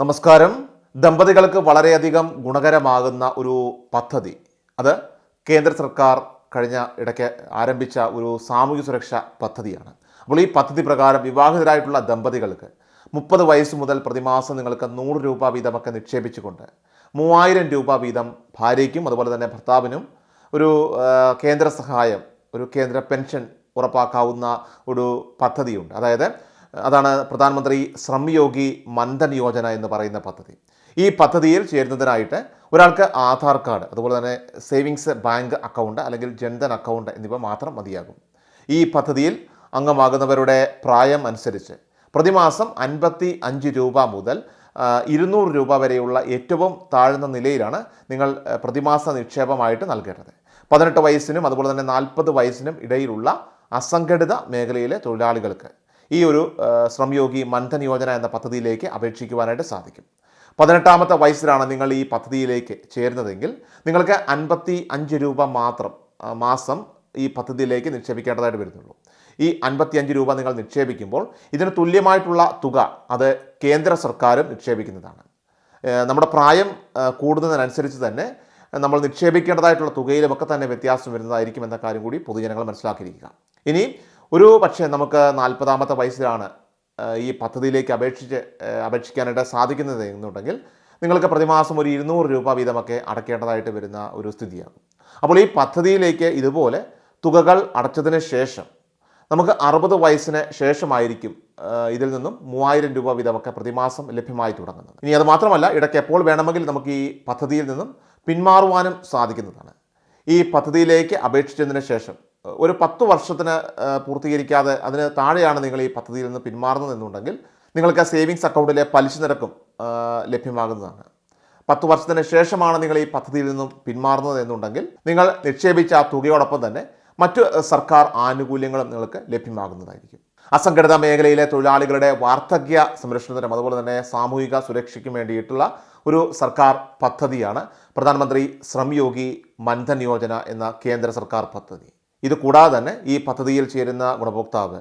നമസ്കാരം. ദമ്പതികൾക്ക് വളരെയധികം ഗുണകരമാകുന്ന ഒരു പദ്ധതി. അത് കേന്ദ്ര സർക്കാർ കഴിഞ്ഞ ഇടയ്ക്ക് ആരംഭിച്ച ഒരു സാമൂഹ്യ സുരക്ഷ പദ്ധതിയാണ്. അപ്പോൾ ഈ പദ്ധതി പ്രകാരം വിവാഹിതരായിട്ടുള്ള ദമ്പതികൾക്ക് മുപ്പത് വയസ്സ് മുതൽ പ്രതിമാസം നിങ്ങൾക്ക് നൂറ് രൂപ വീതമൊക്കെ നിക്ഷേപിച്ചുകൊണ്ട് മൂവായിരം രൂപ വീതം ഭാര്യയ്ക്കും അതുപോലെ തന്നെ ഭർത്താവിനും ഒരു കേന്ദ്ര സഹായം ഒരു കേന്ദ്ര പെൻഷൻ ഉറപ്പാക്കാവുന്ന ഒരു പദ്ധതിയുണ്ട്. അതായത് അതാണ് പ്രധാനമന്ത്രി ശ്രമയോഗി മന്ദൻ യോജന എന്ന് പറയുന്ന പദ്ധതി. ഈ പദ്ധതിയിൽ ചേരുന്നതിനായിട്ട് ഒരാൾക്ക് ആധാർ കാർഡ് അതുപോലെ തന്നെ സേവിങ്സ് ബാങ്ക് അക്കൗണ്ട് അല്ലെങ്കിൽ ജൻധൻ അക്കൗണ്ട് എന്നിവ മാത്രം മതിയാകും. ഈ പദ്ധതിയിൽ അംഗമാകുന്നവരുടെ പ്രായം അനുസരിച്ച് പ്രതിമാസം അൻപത്തി അഞ്ച് രൂപ മുതൽ ഇരുന്നൂറ് രൂപ വരെയുള്ള ഏറ്റവും താഴ്ന്ന നിലയിലാണ് നിങ്ങൾ പ്രതിമാസ നിക്ഷേപമായിട്ട് നൽകേണ്ടത്. പതിനെട്ട് വയസ്സിനും അതുപോലെ തന്നെ നാൽപ്പത് വയസ്സിനും ഇടയിലുള്ള അസംഘടിത മേഖലയിലെ തൊഴിലാളികൾക്ക് ഈ ഒരു ശ്രമയോഗി മൻധൻ യോജന എന്ന പദ്ധതിയിലേക്ക് അപേക്ഷിക്കുവാനായിട്ട് സാധിക്കും. പതിനെട്ടാമത്തെ വയസ്സിലാണ് നിങ്ങൾ ഈ പദ്ധതിയിലേക്ക് ചേരുന്നതെങ്കിൽ നിങ്ങൾക്ക് അൻപത്തി അഞ്ച് രൂപ മാത്രം മാസം ഈ പദ്ധതിയിലേക്ക് നിക്ഷേപിക്കേണ്ടതായിട്ട് വരുന്നുള്ളൂ. ഈ അൻപത്തിയഞ്ച് രൂപ നിങ്ങൾ നിക്ഷേപിക്കുമ്പോൾ ഇതിന് തുല്യമായിട്ടുള്ള തുക അത് കേന്ദ്ര സർക്കാരും നിക്ഷേപിക്കുന്നതാണ്. നമ്മുടെ പ്രായം കൂടുന്നതിനനുസരിച്ച് തന്നെ നമ്മൾ നിക്ഷേപിക്കേണ്ടതായിട്ടുള്ള തുകയിലുമൊക്കെ തന്നെ വ്യത്യാസം വരുന്നതായിരിക്കും എന്ന കാര്യം കൂടി പൊതുജനങ്ങൾ മനസ്സിലാക്കിയിരിക്കുക. ഇനി ഒരു പക്ഷേ നമുക്ക് നാൽപ്പതാമത്തെ വയസ്സിലാണ് ഈ പദ്ധതിയിലേക്ക് അപേക്ഷിച്ച് അപേക്ഷിക്കാനായിട്ട് സാധിക്കുന്നത് എന്നുണ്ടെങ്കിൽ നിങ്ങൾക്ക് പ്രതിമാസം ഒരു ഇരുന്നൂറ് രൂപ വീതമൊക്കെ അടയ്ക്കേണ്ടതായിട്ട് വരുന്ന ഒരു സ്ഥിതിയാണ്. അപ്പോൾ ഈ പദ്ധതിയിലേക്ക് ഇതുപോലെ തുകകൾ അടച്ചതിന് ശേഷം നമുക്ക് അറുപത് വയസ്സിന് ശേഷമായിരിക്കും ഇതിൽ നിന്നും മൂവായിരം രൂപ വീതമൊക്കെ പ്രതിമാസം ലഭ്യമായി തുടങ്ങുന്നത്. ഇനി അത് മാത്രമല്ല ഇടയ്ക്ക് എപ്പോൾ വേണമെങ്കിൽ നമുക്ക് ഈ പദ്ധതിയിൽ നിന്നും പിന്മാറുവാനും സാധിക്കുന്നതാണ്. ഈ പദ്ധതിയിലേക്ക് അപേക്ഷിച്ചതിന് ശേഷം ഒരു പത്ത് വർഷത്തിന് പൂർത്തീകരിക്കാതെ അതിന് താഴെയാണ് നിങ്ങൾ ഈ പദ്ധതിയിൽ നിന്ന് പിന്മാറുന്നതെന്നുണ്ടെങ്കിൽ നിങ്ങൾക്ക് സേവിങ്സ് അക്കൗണ്ടിലെ പലിശ നിരക്കും ലഭ്യമാകുന്നതാണ്. പത്ത് വർഷത്തിന് ശേഷമാണ് നിങ്ങൾ ഈ പദ്ധതിയിൽ നിന്നും പിന്മാറുന്നത് എന്നുണ്ടെങ്കിൽ നിങ്ങൾ നിക്ഷേപിച്ച ആ തുകയോടൊപ്പം തന്നെ മറ്റു സർക്കാർ ആനുകൂല്യങ്ങളും നിങ്ങൾക്ക് ലഭ്യമാകുന്നതായിരിക്കും. അസംഘടിത മേഖലയിലെ തൊഴിലാളികളുടെ വാർദ്ധക്യ സംരക്ഷണത്തിനും അതുപോലെ തന്നെ സാമൂഹിക സുരക്ഷയ്ക്കും വേണ്ടിയിട്ടുള്ള ഒരു സർക്കാർ പദ്ധതിയാണ് പ്രധാനമന്ത്രി ശ്രം യോഗി മൻധൻ യോജന എന്ന കേന്ദ്ര സർക്കാർ പദ്ധതി. ഇത് കൂടാതെ തന്നെ ഈ പദ്ധതിയിൽ ചേരുന്ന ഗുണഭോക്താവ്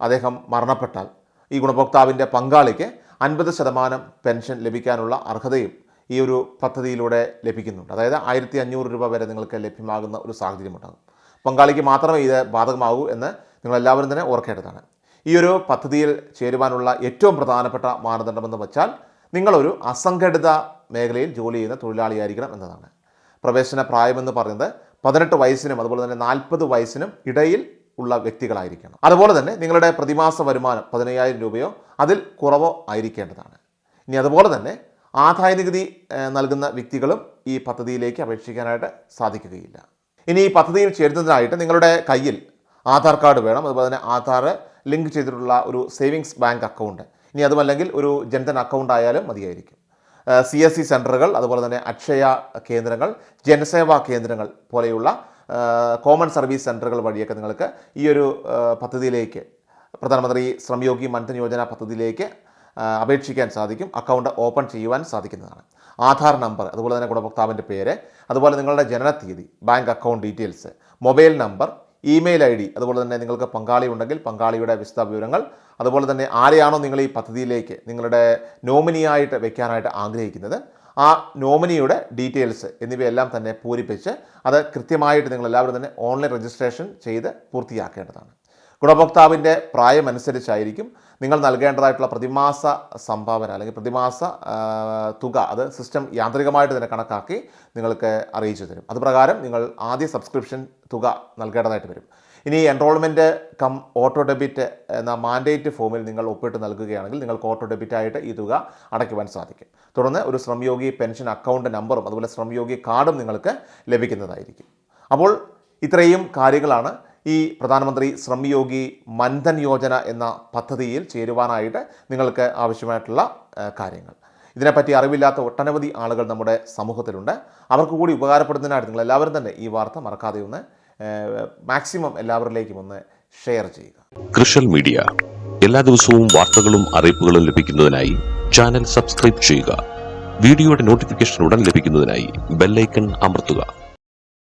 അദ്ദേഹം മരണപ്പെട്ടാൽ ഈ ഗുണഭോക്താവിന്റെ പങ്കാളിക്ക് അൻപത് ശതമാനം പെൻഷൻ ലഭിക്കാനുള്ള അർഹതയും ഈ ഒരു പദ്ധതിയിലൂടെ ലഭിക്കുന്നുണ്ട്. അതായത് ആയിരത്തി അഞ്ഞൂറ് രൂപ വരെ നിങ്ങൾക്ക് ലഭ്യമാകുന്ന ഒരു സാഹചര്യമുണ്ടാകും. പങ്കാളിക്ക് മാത്രമേ ഇത് ബാധകമാകൂ എന്ന് നിങ്ങളെല്ലാവരും തന്നെ ഓർക്കേണ്ടതാണ്. ഈ ഒരു പദ്ധതിയിൽ ചേരുവാനുള്ള ഏറ്റവും പ്രധാനപ്പെട്ട മാനദണ്ഡമെന്ന് വെച്ചാൽ നിങ്ങളൊരു അസംഘടിത മേഖലയിൽ ജോലി ചെയ്യുന്ന തൊഴിലാളിയായിരിക്കണം എന്നതാണ്. പ്രവേശന പ്രായമെന്ന് പറയുന്നത് പതിനെട്ട് വയസ്സിനും അതുപോലെ തന്നെ നാൽപ്പത് വയസ്സിനും ഇടയിൽ ഉള്ള വ്യക്തികളായിരിക്കണം. അതുപോലെ തന്നെ നിങ്ങളുടെ പ്രതിമാസ വരുമാനം പതിനയ്യായിരം രൂപയോ അതിൽ കുറവോ ആയിരിക്കേണ്ടതാണ്. ഇനി അതുപോലെ തന്നെ ആദായ നികുതി നൽകുന്ന വ്യക്തികളും ഈ പദ്ധതിയിലേക്ക് അപേക്ഷിക്കാനായിട്ട് സാധിക്കുകയില്ല. ഇനി ഈ പദ്ധതിയിൽ ചേരുന്നതിനായിട്ട് നിങ്ങളുടെ കയ്യിൽ ആധാർ കാർഡ് വേണം. അതുപോലെ തന്നെ ആധാർ ലിങ്ക് ചെയ്തിട്ടുള്ള ഒരു സേവിങ്സ് ബാങ്ക് അക്കൗണ്ട്. ഇനി അതുമല്ലെങ്കിൽ ഒരു ജൻധൻ അക്കൗണ്ട് ആയാലും മതിയായിരിക്കും. സി എസ് സി സെന്ററുകൾ അതുപോലെ തന്നെ അക്ഷയ കേന്ദ്രങ്ങൾ ജനസേവാ കേന്ദ്രങ്ങൾ പോലെയുള്ള കോമൺ സർവീസ് സെന്ററുകൾ വഴിയൊക്കെ നിങ്ങൾക്ക് ഈ ഒരു പദ്ധതിയിലേക്ക് പ്രധാനമന്ത്രി ശ്രമയോഗി മൻധൻ യോജന പദ്ധതിയിലേക്ക് അപേക്ഷിക്കാൻ സാധിക്കും. അക്കൗണ്ട് ഓപ്പൺ ചെയ്യുവാൻ സാധിക്കുന്നതാണ്. ആധാർ നമ്പർ അതുപോലെ തന്നെ ഗുണഭോക്താവിന്റെ പേര് അതുപോലെ നിങ്ങളുടെ ജനന തീയതി bank account details mobile number email ID D അതുപോലെ തന്നെ നിങ്ങൾക്ക് പങ്കാളി ഉണ്ടെങ്കിൽ പങ്കാളിയുടെ വിശദ വിവരങ്ങൾ അതുപോലെ തന്നെ ആരെയാണോ നിങ്ങൾ ഈ പദ്ധതിയിലേക്ക് നിങ്ങളുടെ നോമിനിയായിട്ട് വെക്കാനായിട്ട് ആഗ്രഹിക്കുന്നത് ആ നോമിനിയുടെ ഡീറ്റെയിൽസ് എന്നിവയെല്ലാം തന്നെ പൂരിപ്പിച്ച് അത് കൃത്യമായിട്ട് നിങ്ങൾ എല്ലാവരും തന്നെ ഓൺലൈൻ രജിസ്ട്രേഷൻ ചെയ്ത് പൂർത്തിയാക്കേണ്ടതാണ്. ഗുണഭോക്താവിന്റെ പ്രായമനുസരിച്ചായിരിക്കും നിങ്ങൾ നൽകേണ്ടതായിട്ടുള്ള പ്രതിമാസ സംഭാവന അല്ലെങ്കിൽ പ്രതിമാസ തുക അത് സിസ്റ്റം യാന്ത്രികമായിട്ട് തന്നെ കണക്കാക്കി നിങ്ങൾക്ക് അറിയിച്ചു തരും. അതുപ്രകാരം നിങ്ങൾ ആദ്യ സബ്സ്ക്രിപ്ഷൻ തുക നൽകേണ്ടതായിട്ട് വരും. ഇനി എൻറോൾമെന്റ് കം ഓട്ടോ ഡെബിറ്റ് എന്ന മാൻഡേറ്റ് ഫോമിൽ നിങ്ങൾ ഒപ്പിട്ട് നൽകുകയാണെങ്കിൽ നിങ്ങൾക്ക് ഓട്ടോ ഡെബിറ്റ് ആയിട്ട് ഈ തുക അടയ്ക്കുവാൻ സാധിക്കും. തുടർന്ന് ഒരു ശ്രമയോഗി പെൻഷൻ അക്കൗണ്ട് നമ്പറും അതുപോലെ ശ്രമയോഗി കാർഡും നിങ്ങൾക്ക് ലഭിക്കുന്നതായിരിക്കും. അപ്പോൾ ഇത്രയും കാര്യങ്ങളാണ് ഈ പ്രധാനമന്ത്രി ശ്രമയോഗി മൻധൻ യോജന എന്ന പദ്ധതിയിൽ ചേരുവാനായിട്ട് നിങ്ങൾക്ക് ആവശ്യമായിട്ടുള്ള കാര്യങ്ങൾ. ഇതിനെപ്പറ്റി അറിവില്ലാത്ത ഒട്ടനവധി ആളുകൾ നമ്മുടെ സമൂഹത്തിലുണ്ട്. അവർക്ക് കൂടി ഉപകാരപ്പെടുന്നതിനായിട്ട് നിങ്ങൾ എല്ലാവരും തന്നെ ഈ വാർത്ത മറക്കാതെ ഒന്ന് മാക്സിമം എല്ലാവരിലേക്കും ഒന്ന് ഷെയർ ചെയ്യുക. കൃഷൽ മീഡിയ. എല്ലാ ദിവസവും വാർത്തകളും അറിയിപ്പുകളും ലഭിക്കുന്നതിനായി ചാനൽ സബ്സ്ക്രൈബ് ചെയ്യുക. വീഡിയോയുടെ നോട്ടിഫിക്കേഷൻ ഉടൻ ലഭിക്കുന്നതിനായി ബെല്ലൈക്കൺ അമർത്തുക.